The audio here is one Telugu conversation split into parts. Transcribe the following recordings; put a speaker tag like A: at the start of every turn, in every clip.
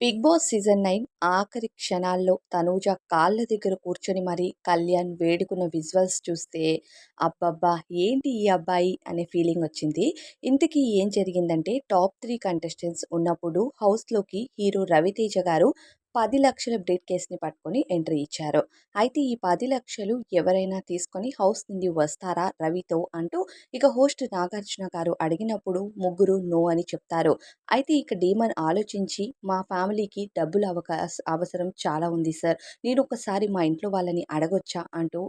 A: బిగ్ బాస్ సీజన్ నైన్ ఆఖరి క్షణాల్లో తనూజ కాళ్ళ దగ్గర కూర్చొని మరి కళ్యాణ్ వేడుకున్న విజువల్స్ చూస్తే అబ్బబ్బా ఏంటి ఈ అబ్బాయి అనే ఫీలింగ్ వచ్చింది. ఇంతకీ ఏం జరిగిందంటే టాప్ త్రీ కంటెస్టెంట్స్ ఉన్నప్పుడు హౌస్లోకి హీరో రవితేజ గారు పది లక్షల బ్రీఫ్ కేస్ని పట్టుకొని ఎంట్రీ ఇచ్చారు. అయితే ఈ పది లక్షలు ఎవరైనా తీసుకొని హౌస్ నుండి వస్తారా రవితో అంటూ ఇక హోస్ట్ నాగార్జున గారు అడిగినప్పుడు ముగ్గురు నో అని చెప్తారు. అయితే ఇక డీమన్ ఆలోచించి మా ఫ్యామిలీకి డబ్బులు అవకాశ అవసరం చాలా ఉంది సార్. నేను ఒకసారి మా ఇంట్లో వాళ్ళని అడగొచ్చా అంటూ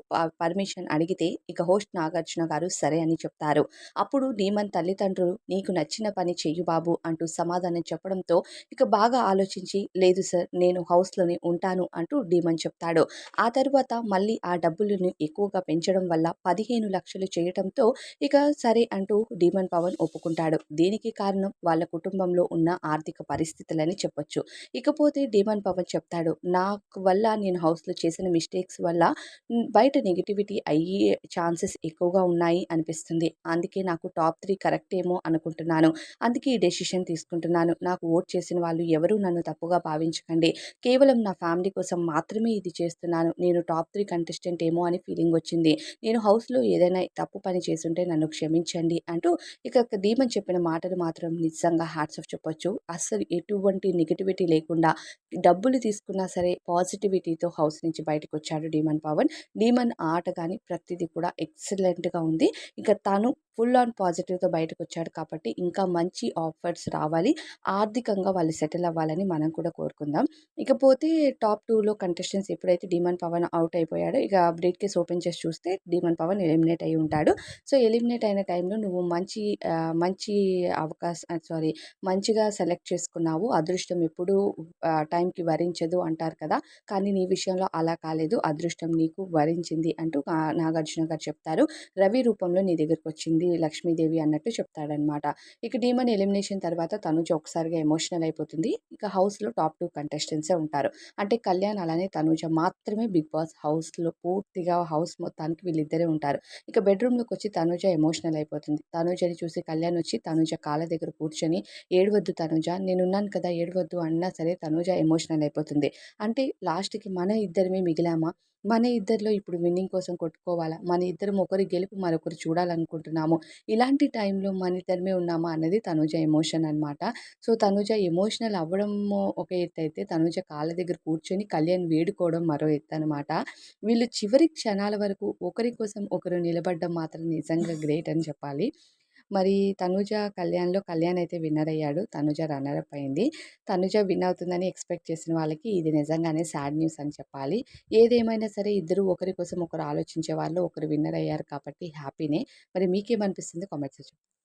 A: పర్మిషన్ అడిగితే ఇక హోస్ట్ నాగార్జున గారు సరే అని చెప్తారు. అప్పుడు డీమన్ తల్లిదండ్రులు నీకు నచ్చిన పని చెయ్యు బాబు అంటూ సమాధానం చెప్పడంతో ఇక బాగా ఆలోచించి లేదు సార్ నేను నేను హౌస్లోనే ఉంటాను అంటూ డీమన్ చెప్తాడు. ఆ తర్వాత మళ్ళీ ఆ డబ్బులను ఎక్కువగా పెంచడం వల్ల పదిహేను లక్షలు చేయటంతో ఇక సరే అంటూ డీమన్ పవన్ ఒప్పుకుంటాడు. దీనికి కారణం వాళ్ళ కుటుంబంలో ఉన్న ఆర్థిక పరిస్థితులని చెప్పొచ్చు. ఇకపోతే డీమన్ పవన్ చెప్తాడు నాకు వల్ల నేను హౌస్లో చేసిన మిస్టేక్స్ వల్ల బయట నెగిటివిటీ అయ్యే ఛాన్సెస్ ఎక్కువగా ఉన్నాయి అనిపిస్తుంది. అందుకే నాకు టాప్ త్రీ కరెక్ట్ ఏమో అనుకుంటున్నాను. అందుకే ఈ డెసిషన్ తీసుకుంటున్నాను. నాకు ఓట్ చేసిన వాళ్ళు ఎవరు నన్ను తప్పుగా భావించకండి. కేవలం నా ఫ్యామిలీ కోసం మాత్రమే ఇది చేస్తున్నాను. నేను టాప్ త్రీ కంటెస్టెంట్ ఏమో అని ఫీలింగ్ వచ్చింది. నేను హౌస్లో ఏదైనా తప్పు పని చేస్తుంటే నన్ను క్షమించండి అంటూ ఇక దీపన్ చెప్పిన మాటలు మాత్రం నిజంగా హ్యాట్స్ ఆఫ్ చెప్పొచ్చు. అస్సలు ఎటువంటి నెగిటివిటీ లేకుండా డబ్బులు తీసుకున్నా సరే పాజిటివిటీతో హౌస్ నుంచి బయటకు వచ్చాడు డీమన్ పవన్. డీమన్ ఆట కానీ ప్రతిదీ కూడా ఎక్సలెంట్గా ఉంది. ఇంకా తను ఫుల్ ఆన్ పాజిటివ్తో బయటకు వచ్చాడు కాబట్టి ఇంకా మంచి ఆఫర్స్ రావాలి. ఆర్థికంగా వాళ్ళు సెటిల్ అవ్వాలని మనం కూడా కోరుకుందాం. ఇకపోతే టాప్ టూలో కంటెస్టెంట్స్ ఎప్పుడైతే డీమన్ పవన్ అవుట్ అయిపోయాడో ఇక బ్రేక్ కేస్ ఓపెన్ చేసి చూస్తే డీమన్ పవన్ ఎలిమినేట్ అయి ఉంటాడు. సో ఎలిమినేట్ అయిన టైంలో నువ్వు మంచి మంచి అవకాశం సారీ మంచిగా సెలెక్ట్ చేసుకున్నావు. అదృష్టం ఎప్పుడు టైంకి వరించదు అంటారు కదా. కానీ నీ విషయంలో అలా కాలేదు. అదృష్టం నీకు వరించింది అంటూ నాగార్జున గారు చెప్తారు. రవి రూపంలో నీ దగ్గరకు వచ్చింది లక్ష్మీదేవి అన్నట్టు చెప్తాడనమాట ఇక డీమన్ ఎలిమినేషన్ తర్వాత తనుజ ఒకసారిగా ఎమోషనల్ అయిపోతుంది. ఇక హౌస్లో టాప్ టూ కంటెస్టెంట్సే ఉంటారు. అంటే కళ్యాణ్ అలానే తనుజ మాత్రమే బిగ్ బాస్ హౌస్లో పూర్తిగా హౌస్ మొత్తానికి వీళ్ళిద్దరే ఉంటారు. ఇక బెడ్రూమ్లోకి వచ్చి తనుజ ఎమోషనల్ అయిపోతుంది. తనుజని చూసి కళ్యాణ్ వచ్చి తనుజ కాళ్ళ దగ్గర కూర్చొని ఏడవద్దు తనుజ నేనున్నాను కదా ఏడవద్దు అన్నా సరే తనుజ ఎమోషనల్ అయిపోతుంది. అంటే లాస్ట్కి మన ఇద్దరమే మిగిలామా? మన ఇద్దరిలో ఇప్పుడు విన్నింగ్ కోసం కొట్టుకోవాలా? మన ఇద్దరం ఒకరి గెలుపు మరొకరు చూడాలనుకుంటున్నాము. ఇలాంటి టైంలో మన ఇద్దరమే ఉన్నామా అన్నది తనుజ ఎమోషన్ అనమాట సో తనుజ ఎమోషనల్ అవ్వడం ఒక ఎత్తు అయితే తనుజ కాళ్ళ దగ్గర కూర్చొని కళ్యాణ్ వేడుకోవడం మరో ఎత్తు అనమాట వీళ్ళు చివరి క్షణాల వరకు ఒకరి కోసం ఒకరు నిలబడడం మాత్రం నిజంగా గ్రేట్ అని చెప్పాలి. మరి తనుజ కళ్యాణ్లో కళ్యాణ్ అయితే విన్నర్ అయ్యాడు తనుజ రన్నర్ అప్ అయింది. తనుజ విన్ అవుతుందని ఎక్స్పెక్ట్ చేసిన వాళ్ళకి ఇది నిజంగానే సాడ్ న్యూస్ అని చెప్పాలి. ఏదేమైనా సరే ఇద్దరు ఒకరి కోసం ఒకరు ఆలోచించే వాళ్ళు ఒకరు విన్నర్ అయ్యారు కాబట్టి హ్యాపీనే. మరి మీకేమనిపిస్తుంది? కామెంట్స్ చెప్పండి.